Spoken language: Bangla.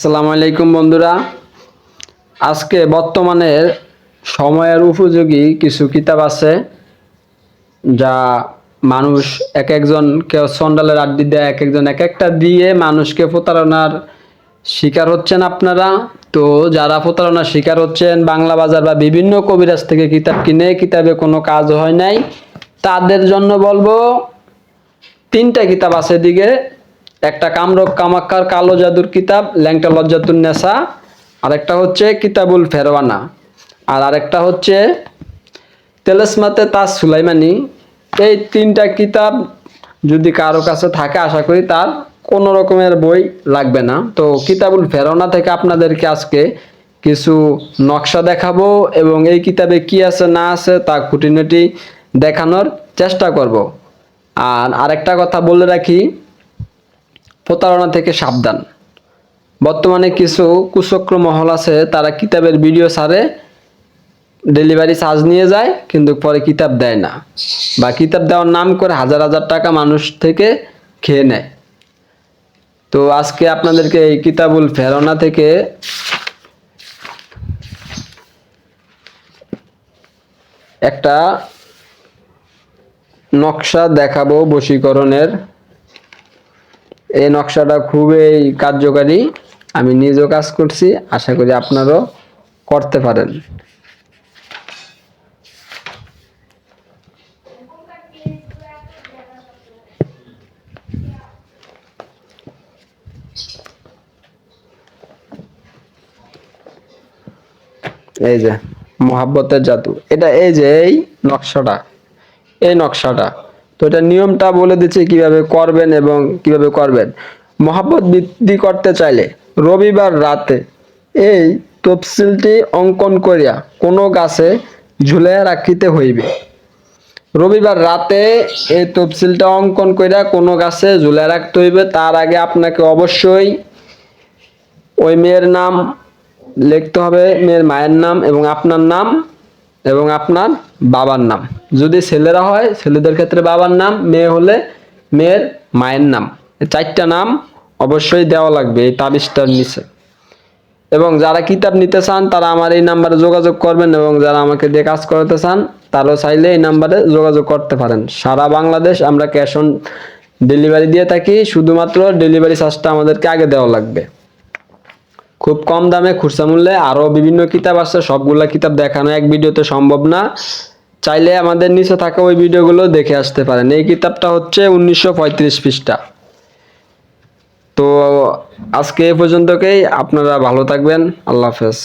আসসালামু আলাইকুম বন্ধুরা। আজকে বর্তমানের সময়ের উপযোগী কিছু কিতাব আছে, যা মানুষ এক একজন কেউ সন্ডালের আড্ডি দেয়, এক একজন এক একটা দিয়ে মানুষকে প্রতারণার শিকার হচ্ছেন আপনারা। তো যারা প্রতারণার শিকার হচ্ছেন, বাংলা বাজার বা বিভিন্ন কবিরাজ থেকে কিতাব কিনে কিতাবে কোনো কাজ হয় নাই, তাদের জন্য বলব, তিনটা কিতাব আছে দিকে একটা কামরক কামাক্কার কালো জাদুর কিতাব, ল্যাংটা লজ্জাতুন নেশা, আরেকটা হচ্ছে কিতাবুল ফেরওয়ানা, আর আরেকটা হচ্ছে তেলেসমাতে তাজ সুলাইমানি। এই তিনটা কিতাব যদি কারও কাছে থাকে, আশা করি তার কোনো রকমের বই লাগবে না। তো কিতাবুল ফেরওয়ানা থেকে আপনাদেরকে আজকে কিছু নকশা দেখাবো এবং এই কিতাবে কি আছে, না আছে, তা খুঁটিনাটি দেখানোর চেষ্টা করব। আর আরেকটা কথা বলে রাখি প্রতারণা থেকে সাবধান। বর্তমানে কিছু কুচক্র মহল আছে, তারা কিতাবের ভিডিও ছাড়ে, ডেলিভারি চার্জ নিয়ে যায়, কিন্তু পরে কিতাব দেয় না। বা কিতাব দেওয়ার নাম করে হাজার হাজার টাকা মানুষ থেকে খেয়ে নেয়। তো আজকে আপনাদেরকে এই কিতাবুল ফেরোনা থেকে একটা নকশা দেখাবো বশীকরণের। এই নকশাটা খুবই কার্যকারী। আমি নিজেও কাজ করছি, আশা করি আপনারাও করতে পারেন। এই যে, মহাব্বতের জাদু। এটা এই যে, এই নকশাটা। এই নকশাটা। তো এটা নিয়মটা বলে দিচ্ছে কীভাবে করবেন এবং কীভাবে করবেন। মহাব্বত বৃদ্ধি করতে চাইলে রবিবার রাতে এই তফসিলটি অঙ্কন করিয়া কোনো গাছে ঝুলিয়া রাখিতে হইবে। রবিবার রাতে এই তফসিলটা অঙ্কন করিয়া কোনো গাছে ঝুলিয়া রাখতে হইবে, তার আগে আপনাকে অবশ্যই ওই মেয়ের নাম লিখতে হবে, মেয়ের মায়ের নাম এবং আপনার নাম এবং আপনার বাবার নাম। যদি ছেলেরা হয়, ছেলেদের ক্ষেত্রে বাবার নাম, মেয়ে হলে মেয়ের মায়ের নাম। চারটা নাম অবশ্যই দেওয়া লাগবে এই তাবিজটার নিচে। এবং যারা কিতাব নিতে চান, তারা আমার এই নাম্বারে যোগাযোগ করবেন এবং যারা আমাকে দিয়ে কাজ করাতে চান, তারাও চাইলে এই নাম্বারে যোগাযোগ করতে পারেন। সারা বাংলাদেশ আমরা ক্যাশ অন ডেলিভারি দিয়ে থাকি, শুধুমাত্র ডেলিভারি চার্জটা আমাদেরকে আগে দেওয়া লাগবে। খুব কম দামে, খুচরা মূল্যে আরও বিভিন্ন কিতাব আছে, সবগুলা কিতাব দেখানো এক ভিডিওতে সম্ভব না। চাইলে আমাদের নিচে থাকা ওই ভিডিওগুলো দেখে আসতে পারেন। এই কিতাবটা হচ্ছে উনিশশো পঁয়ত্রিশ পৃষ্ঠা। তো আজকে এ পর্যন্তকেই। আপনারা ভালো থাকবেন। আল্লাহ হাফেজ।